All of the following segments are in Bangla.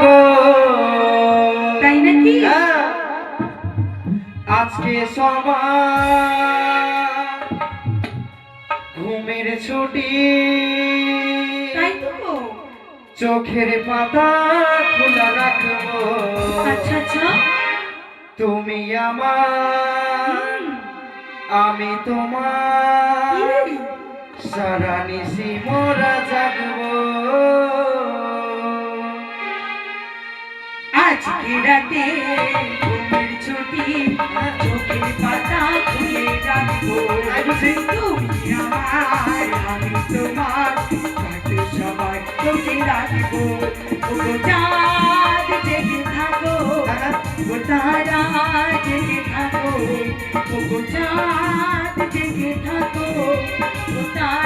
গো তাই নাকি? হ্যাঁ। আজকে সবার ঘুমের ছুটি। তাই তো। চোখের পাতা খোলা রাখব। আচ্ছা আচ্ছা। তুমি আমার আমি তোমার? সারা নিশি মোরা জাগবো। আজকে রাতে ঘুমের ছুটি চোখের পাতা খুলে রাখব। বুঝি? তুমি আমার আমি তোমার কাটে সবাই তোকে রাখব। ওগো চাঁদ জেগে থাকো ও তারা জেগে থাকো। ওগো চাঁদ জেগে থাকো ও তারা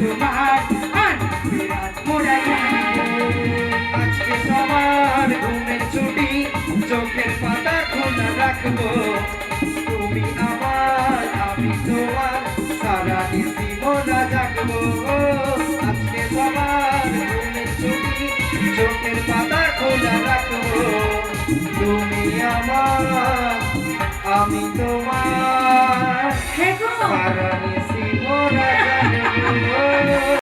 তোমার আনন্দে রাত মোড়াই আজকে সবার ঘুমের ছুটি চোখের পাতা খোলা রাখব। তুমি আমার আমি তোমার সারা নিশি মোরা জাগবো। আজকে সবার ঘুমের ছুটি চোখের পাতা খোলা রাখব। তুমি আমার আমি তোমার। হ্যাঁ সারা